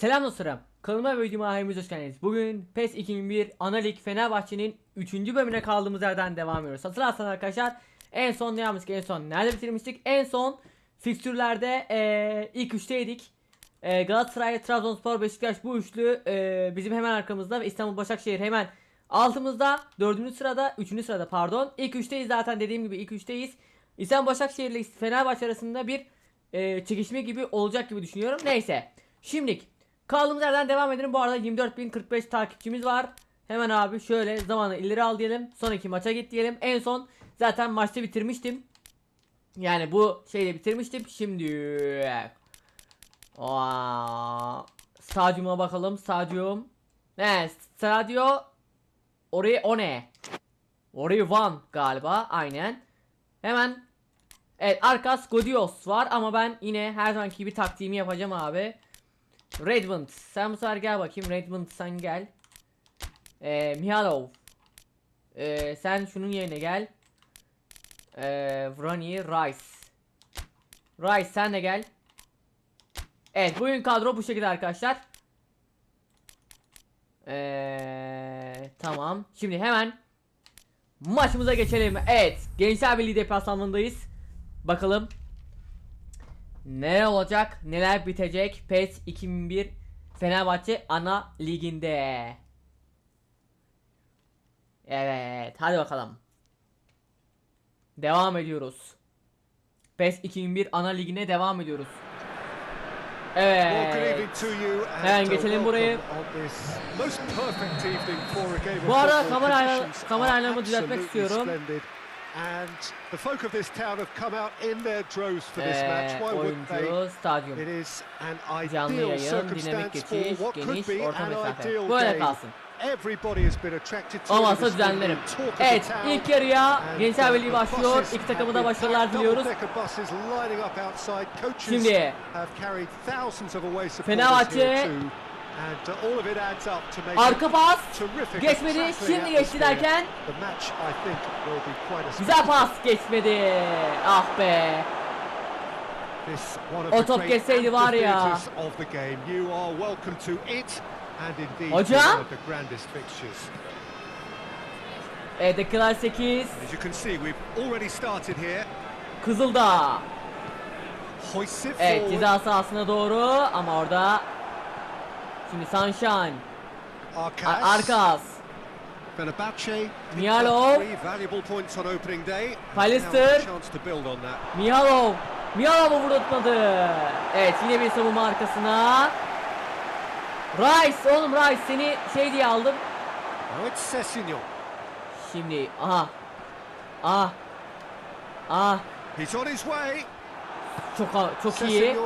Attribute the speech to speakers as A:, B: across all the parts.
A: Selam dostlarım. Kanalıma ve videoma hepiniz hoş geldiniz. Bugün PES 2001 Ana Lig Fenerbahçe'nin 3. bölümüne kaldığımız yerden devam ediyoruz. Hatırlarsanız arkadaşlar en son ne yapmıştık? En son nerede bitirmiştik? En son fikstürlerde eee ilk üçteydik. Eee Galatasaray, Trabzonspor, Beşiktaş bu üçlü eee, bizim hemen arkamızda ve İstanbul Başakşehir hemen altımızda. Dördüncü sırada, üçüncü sırada pardon. İlk üçteyiz zaten dediğim gibi ilk üçteyiz. İstanbul Başakşehir ile Fenerbahçe arasında bir eee çekişme gibi olacak gibi düşünüyorum. Neyse. Şimdilik kaldığımız yerden devam edelim. Bu arada 24.045 takipçimiz var. Hemen abi şöyle zamanı ileri al diyelim. Sonraki maça git diyelim. En son zaten maçta bitirmiştim. Yani bu şeyde bitirmiştim. Şimdi Aa, stadyuma bakalım. Stadyum. Ne? Stadio Orayı o ne? Orayı one galiba. Aynen. Hemen Evet Arkas Godios var ama ben yine her zamanki gibi taktiğimi yapacağım abi. Redmond sen bu sefer gel bakayım Redmond sen gel. Ee, Mihalov. Ee, sen şunun yerine gel. Ee, Vrani Rice. Rice sen de gel. Evet bugün kadro bu şekilde arkadaşlar. Ee, tamam. Şimdi hemen maçımıza geçelim. Evet Gençler Birliği deplasmanındayız. Bakalım ne olacak, neler bitecek PES 2001 Fenerbahçe ana liginde. Evet, hadi bakalım. Devam ediyoruz. PES 2001 ana ligine devam ediyoruz. Evet. Hemen geçelim burayı. Bu arada kamera kamera
B: are
A: aynalarımı düzeltmek istiyorum.
B: And the folk of this town have come out in their droves for this match.
A: Ee,
B: Why wouldn't they?
A: stadyum.
B: It is an ideal circumstance for what could
A: geniş,
B: be
A: orta
B: an ideal
A: Böyle
B: game.
A: kalsın.
B: Everybody has been attracted to
A: Olmazsa düzenlerim. Evet ilk yarıya
B: And,
A: Gençler Birliği başlıyor.
B: buses
A: İki takımı da başarılar diliyoruz.
B: double-decker buses lining up outside. Coaches
A: Şimdi
B: have carried thousands of away supporters
A: Fenerbahçe-
B: uh,
A: arka pas geçmedi. Şimdi geçti derken güzel pas geçmedi. Ah be. O top geçseydi var ya. Hocam? Evet dakikalar 8.
B: As you can see, we've already started here.
A: Kızıldağ.
B: Hoists it
A: Evet ceza sahasına doğru ama orada Şimdi Sunshine.
B: Arcas.
A: Ar- Arkas.
B: Fenerbahçe and
A: Pallister. Mihalov. Mihalov'u vurdurtmadı. Evet yine bir savunma arkasına. Rice oğlum Rice seni şey diye aldım.
B: İt's Sessignon.
A: Şimdi aha. Ah. Ah.
B: He's on his way.
A: Çok çok iyi.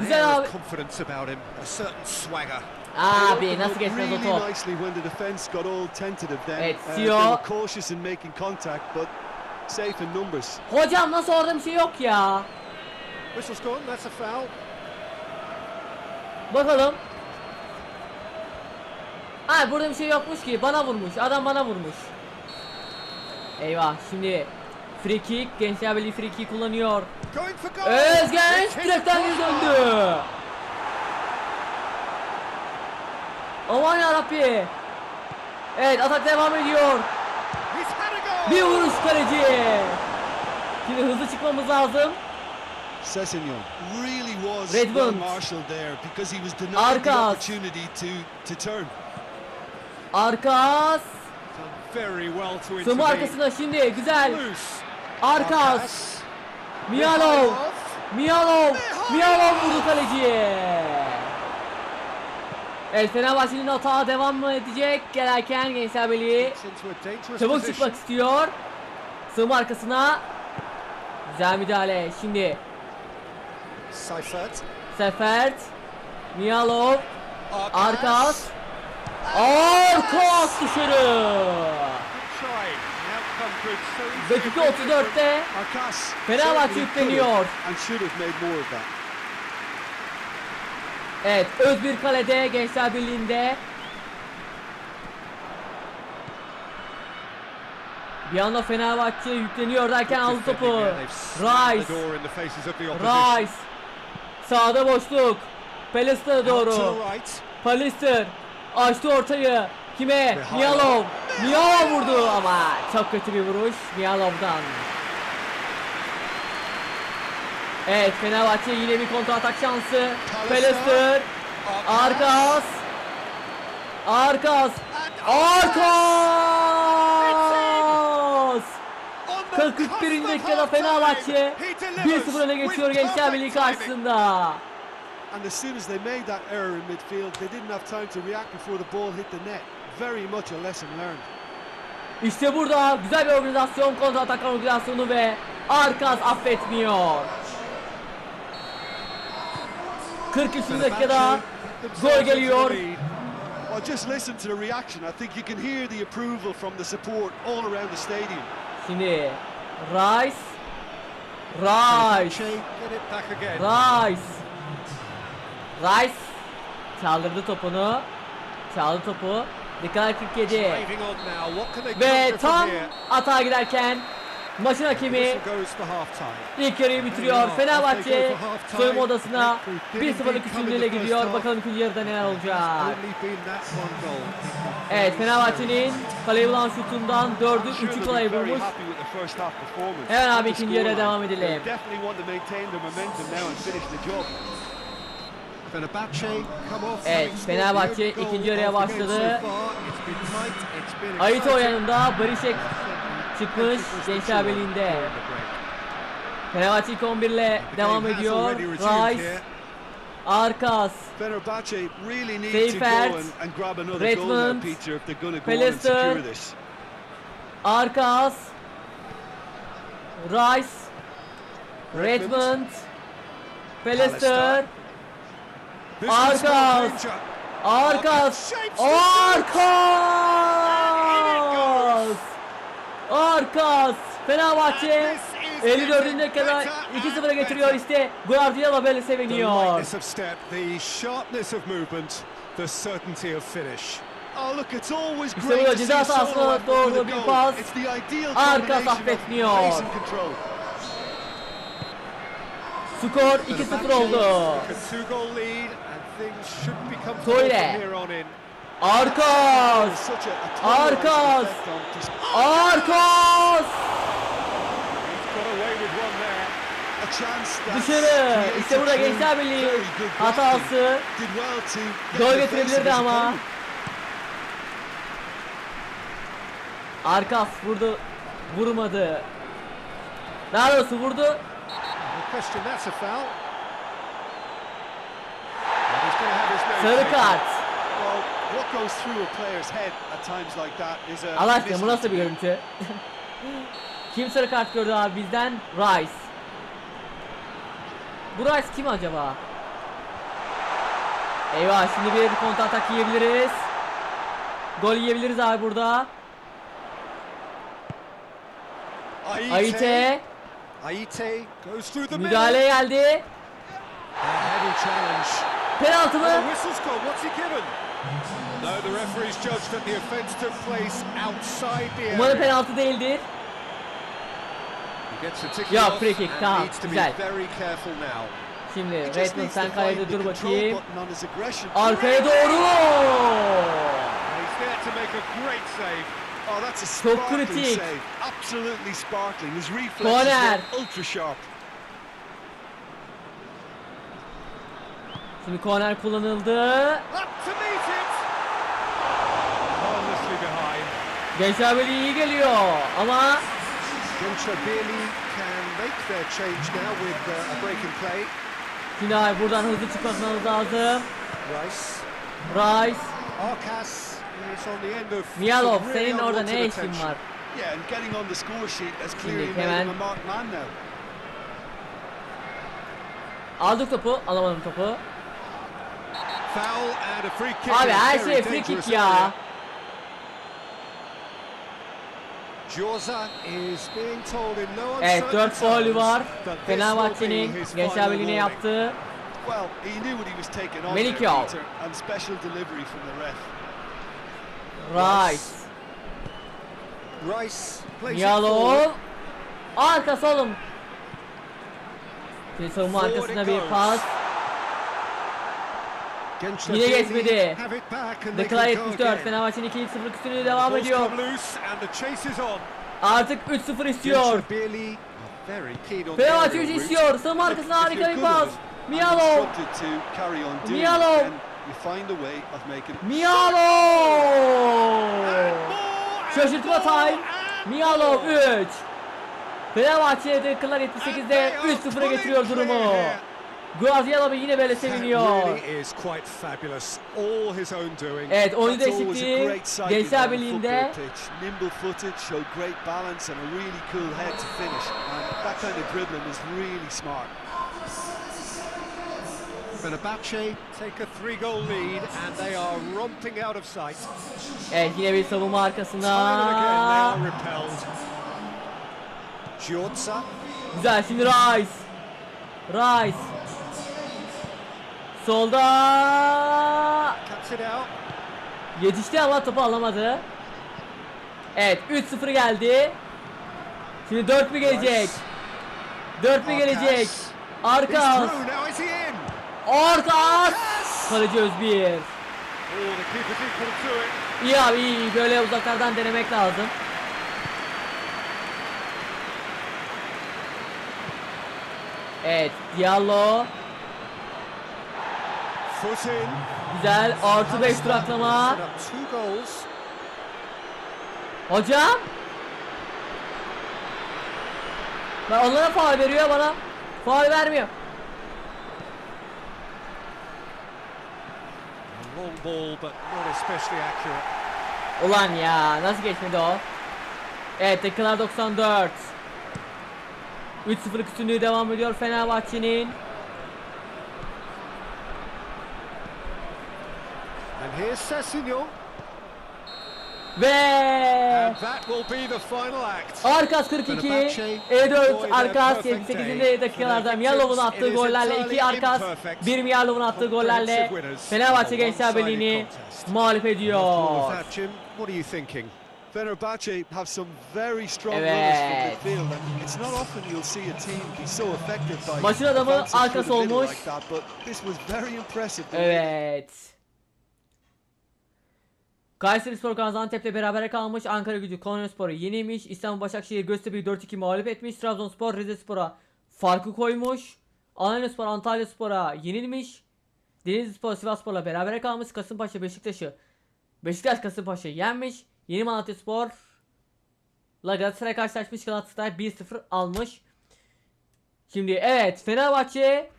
A: Güzel abi.
B: confidence about him, a certain swagger.
A: Abi nasıl geçmez o top?
C: nicely when the defense got all tentative then.
A: Evet,
C: Uh,
A: Sio.
C: they were cautious in making contact, but safe in numbers.
A: Hocam nasıl orada bir şey yok ya?
B: Whistle's gone, that's a foul.
A: Bakalım. Ha burada bir şey yokmuş ki. Bana vurmuş. Adam bana vurmuş. Eyvah. Şimdi free kick. Gençler Birliği free kick kullanıyor. Özgen direkten döndü. Aman yarabbi. Evet atak devam ediyor. Bir vuruş kaleci. Şimdi hızlı çıkmamız lazım.
C: Sessignon really was
A: Redmond.
C: well marshalled there because he was denied the
A: Arkas.
C: opportunity to, to turn.
A: Arkas.
B: Very well to
A: Sığınma
B: intervene.
A: arkasına şimdi güzel. Arkas. Mialov. Mialov. Mialov vurdu kaleciye. Evet Fenerbahçe'nin hata devam mı edecek? Gelerken Gençler Birliği çabuk çıkmak istiyor. Sığınma arkasına. Güzel müdahale. Şimdi
B: Seifert.
A: Sefert. Mialov. Arkas. Arkas dışarı. Dakika
B: have been different.
A: 34'te
C: Arkas
A: Fenerbahçe yükleniyor.
C: could have And should have made more of that.
A: Evet Özbir kalede Gençler Birliği'nde. Bir anda Fenerbahçe yükleniyor derken aldı topu. Rice. Rice. Sağda boşluk. Pallister'a doğru. Pallister açtı ortayı. Kime?
C: Mihailov.
A: Mialov. Mialov vurdu ama çok kötü bir vuruş Mialov'dan. Evet Fenerbahçe yine bir kontra atak şansı.
C: Pallister.
A: Arkas. Arkas. Arkas.
C: On the
A: 41.
C: cusp of
A: dakikada. Fenerbahçe
C: He delivers
A: 1-0 öne geçiyor Gençler Birliği karşısında.
C: And as soon as they made that error in midfield, they didn't have time to react before the ball hit the net. Very much a lesson learned.
A: İşte burada güzel bir organizasyon, kontra atak organizasyonu ve Arkas affetmiyor. 43. dakikada gol geliyor.
C: Well, just listen to the reaction. I think you can hear the approval from the support all around the stadium.
A: Şimdi Rice Rice. Rice Rice çaldırdı topunu. Çaldı topu. Dikkat 47.
B: Waving on now. What can they
A: Ve tam atağa giderken maçın hakemi ilk yarıyı bitiriyor. Fenerbahçe soyunma odasına 1-0'lık üstünlüğüyle gidiyor. Bakalım ikinci yarıda neler olacak. Evet Fenerbahçe'nin kaleye bulan şutundan 4'ü
C: Sure
A: 3'ü
C: they'll
A: kolay
C: be very
A: bulmuş.
C: happy with the first half performance.
A: Hemen abi ikinci yarıya devam edelim. Evet, Fenerbahçe ikinci yarıya başladı. Ayito yanında Barışek çıkmış Gençler Birliği'nde. Fenerbahçe ilk 11 ile devam ediyor. Rice. Arkas,
C: now,
A: Redmond,
C: this.
A: Arkas, Rice, Redmond,
B: is
A: Arkas.
B: danger.
A: Arkas, Arkas, Arkas, Fenerbahçe 54. dakikada 2-0'a getiriyor işte Guardiola böyle seviniyor.
C: Oh
A: İşte bu da ceza sahasına doğru bir pas. Arkas affetmiyor. Skor 2-0 oldu. Toyle. Arkas, Arkas. Arkas. Dışarı. İşte burada Gençler Birliği hatası. Gol getirebilirdi ama. Arkas vurdu. Vurmadı. Daha doğrusu vurdu. Sarı kart. Allah aşkına bu nasıl bir görüntü? kim sarı kart gördü abi bizden? Rice. Bu Rice kim acaba? Eyvah şimdi bir kontra atak yiyebiliriz. Gol yiyebiliriz abi burada.
B: Aite.
A: Aite
B: Aite goes through the middle.
A: müdahale geldi. Penaltı
B: Oh,
A: mı? Umarım penaltı değildir. Ya, free kick, tamam, güzel. Şimdi Redmond sen kalede dur bakayım. Arkaya doğru.
B: He's there to make a great behind.
A: Gençler Birliği iyi geliyor ama
B: Gençler Birliği can make their change now with uh, a break in play.
A: şimdi abi buradan hızlı çıkmamız lazım.
B: Rice.
A: Rice,
B: Arkas is on the end of
A: Mialov senin orada ne işin var?
C: Yeah, and getting on the score sheet has clearly
A: Şimdi
C: made
A: hemen-
C: him a marked man now.
A: Aldık topu, alamadım topu.
B: Foul and a free kick.
A: Abi her şey free kick ya.
B: area.
A: Evet
B: uncertain
A: 4 faulü var. Fenerbahçe'nin Gençler Birliği'ne yaptığı Melikov. Rice.
B: Rice.
A: Arkası oğlum. Şimdi savunma arkasına bir pas.
C: Gençler
A: Yine geçmedi. Dakika
C: can go
A: 74
C: again.
A: Fenerbahçe'nin 2-0 üstünlüğü devam ediyor. Artık 3-0 istiyor. Fenerbahçe
C: aerial
A: 3
C: route.
A: istiyor. Savunma arkasına harika bir pas. Mialo. Mialo. Mialo. Şaşırtma time. Mialo 3. Fenerbahçe dakikalar 78'de 3-0'a getiriyor durumu. Guardiola yine böyle seviniyor. Evet
C: a
A: değişikliği Gençler Birliği'nde
C: a.
B: Fenerbahce take a three-goal lead and they are romping out of sight.
A: Evet yine bir savunma arkasına. Güzel şimdi Rice. Rice. Solda. Yetişti ama topu alamadı. Evet 3-0 geldi. Şimdi 4 mü gelecek? 4 mü gelecek? Arkas. Arkas. Kaleci Özbir.
B: Oh.
A: İyi abi iyi. Böyle uzaklardan denemek lazım. Evet Diallo. Güzel artı 5 duraklama. Hocam. Ben onlara faul veriyor bana. Faul vermiyor. Ulan ya nasıl geçmedi o? Evet dakikalar 94. 3-0 üstünlüğü devam ediyor Fenerbahçe'nin.
B: And here's Sessignon.
A: Ve. Arkas 42, E4 Arkas 78. dakikalarda Miyalov'un attığı gollerle 2 Arkas, 1 Miyalov'un attığı gollerle Fenerbahçe Gençler Birliği'ni mağlup ediyor.
C: Fenerbahce have some very strong
A: Evet.
C: from midfield, it's not often you'll see a team be so effective by
A: Maçın adamı
C: middle
A: olmuş.
C: like that, but this was very impressive.
A: Evet. Kayseri Spor Gaziantep'le berabere kalmış. Ankara Gücü Konyaspor'u yenilmiş. İstanbul Başakşehir Göztepe'yi 4-2 mağlup etmiş. Trabzonspor Rizespor'a farkı koymuş. Alanyaspor Antalya Spor'a yenilmiş. Denizlispor Sivasspor'la berabere kalmış. Kasımpaşa Beşiktaş'ı Beşiktaş Kasımpaşa'ı yenmiş. Yeni Malatya Spor La Galatasaray karşılaşmış. Galatasaray 1-0 almış. Şimdi evet Fenerbahçe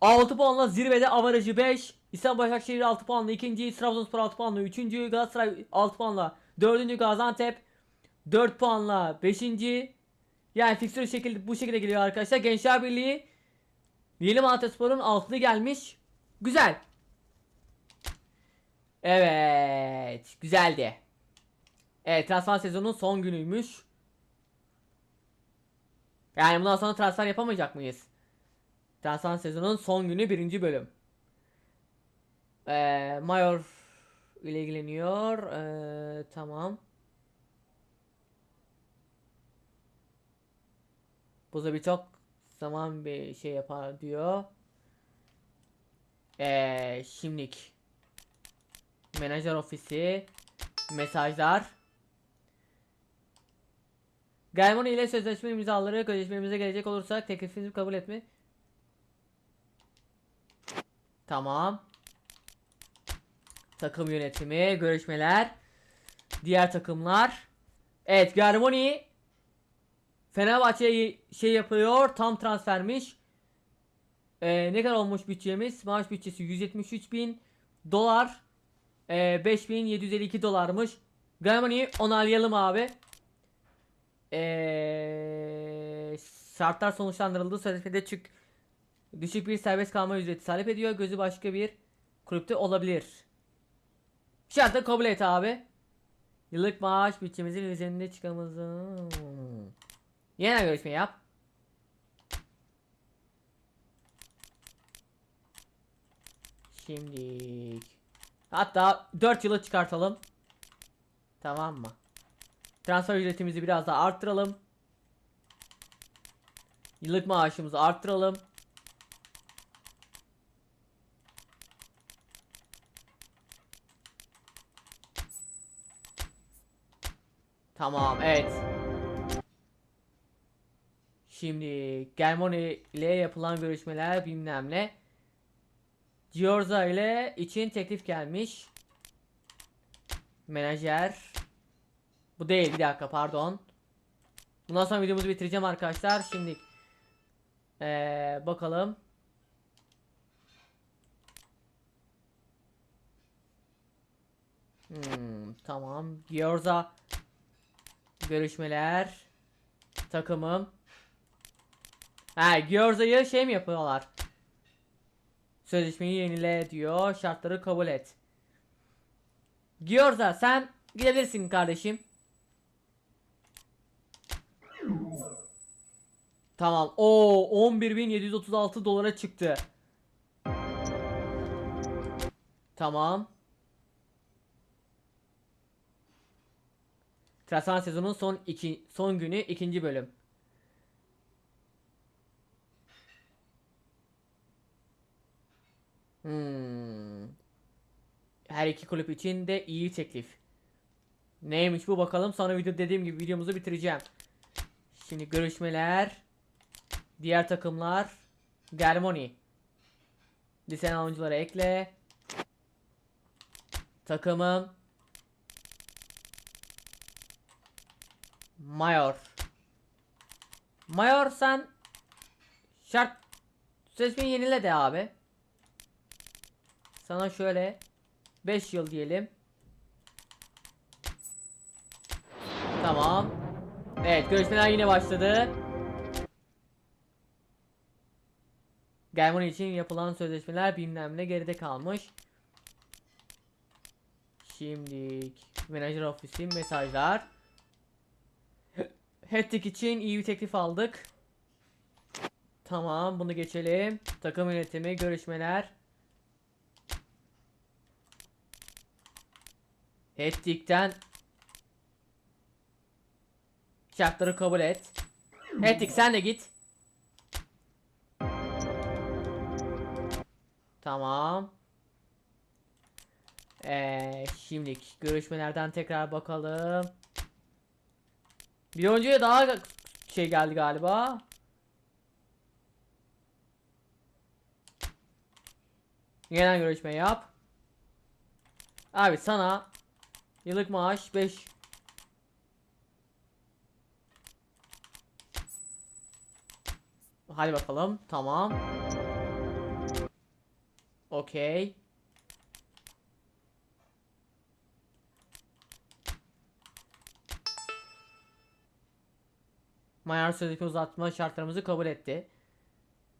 A: 6 puanla zirvede avarajı 5. İstanbul Başakşehir 6 puanla 2. Trabzonspor 6 puanla 3. Galatasaray 6 puanla 4. Gaziantep 4 puanla 5. Yani fikstür şekilde bu şekilde geliyor arkadaşlar. Gençler Birliği Yeni Malatyaspor'un 6'lı gelmiş. Güzel. Evet, güzeldi. Evet, transfer sezonunun son günüymüş. Yani bundan sonra transfer yapamayacak mıyız? Transfer sezonun son günü birinci bölüm. Ee, Mayor ile ilgileniyor. Ee, tamam. Bu da bir çok zaman bir şey yapar diyor. Ee, şimdilik menajer ofisi mesajlar Germano ile sözleşme imzaları görüşmemize gelecek olursak teklifinizi kabul etme. Tamam. Takım yönetimi, görüşmeler. Diğer takımlar. Evet, Germoni Fenerbahçe'ye şey yapıyor. Tam transfermiş. Ee, ne kadar olmuş bütçemiz? Maaş bütçesi 173 bin dolar. Ee, 5752 dolarmış. Germani'yi onaylayalım abi. Ee, şartlar sonuçlandırıldı. Sözleşmede çık düşük bir serbest kalma ücreti talep ediyor. Gözü başka bir kulüpte olabilir. Şartı kabul et abi. Yıllık maaş bütçemizin üzerinde çıkamızı. Yeniden görüşme yap. Şimdi hatta 4 yılı çıkartalım. Tamam mı? Transfer ücretimizi biraz daha arttıralım. Yıllık maaşımızı arttıralım. Tamam evet. Şimdi Germoni ile yapılan görüşmeler bilmem ne. Giorza ile için teklif gelmiş. Menajer. Bu değil bir dakika pardon. Bundan sonra videomuzu bitireceğim arkadaşlar. Şimdi ee, bakalım. Hmm, tamam. Giorza görüşmeler takımım. Ha, Gyorza'yı şey mi yapıyorlar? Sözleşmeyi yenile diyor. Şartları kabul et. Gyorza sen gidebilirsin kardeşim. Tamam. O 11.736 dolara çıktı. Tamam. Transfer sezonun son iki son günü ikinci bölüm. Hmm. Her iki kulüp için de iyi teklif. Neymiş bu bakalım. Sonra video dediğim gibi videomuzu bitireceğim. Şimdi görüşmeler. Diğer takımlar. Germoni. Lisen oyuncuları ekle. Takımım. Mayor. Mayor sen şart sözleşmeyi yenile de abi. Sana şöyle 5 yıl diyelim. Tamam. Evet görüşmeler yine başladı. Germany için yapılan sözleşmeler bilmem ne geride kalmış. Şimdi menajer ofisi mesajlar. Hattrick için iyi bir teklif aldık. Tamam bunu geçelim. Takım yönetimi görüşmeler. Hattrick'ten şartları kabul et. Hattrick sen de git. Tamam. Ee, şimdi görüşmelerden tekrar bakalım. Bir oyuncuya daha şey geldi galiba. Yeniden görüşme yap. Abi sana yıllık maaş 5 Hadi bakalım. Tamam. Okey. Mayer sözleşme uzatma şartlarımızı kabul etti.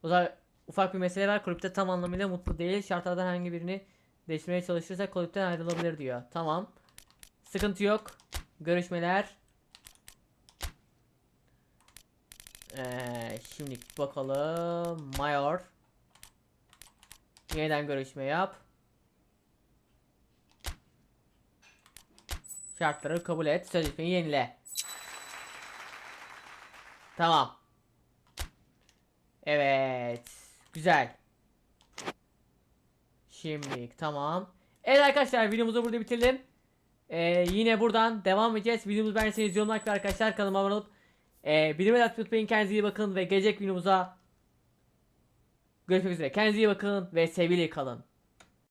A: O zaman ufak bir mesele var. Kulüpte tam anlamıyla mutlu değil. Şartlardan herhangi birini değiştirmeye çalışırsa kulüpten ayrılabilir diyor. Tamam. Sıkıntı yok. Görüşmeler. Ee, şimdi bakalım. Mayor. Yeniden görüşme yap. Şartları kabul et. Sözleşmeyi yenile. Tamam. Evet. Güzel. Şimdi tamam. Evet arkadaşlar videomuzu burada bitirelim. Ee, yine buradan devam edeceğiz. Videomuzu beğendiyseniz yorum like ve arkadaşlar kanalıma abone olup ee, bildirimleri açmayı unutmayın. Kendinize iyi bakın ve gelecek videomuza görüşmek üzere. Kendinize iyi bakın ve sevgili kalın.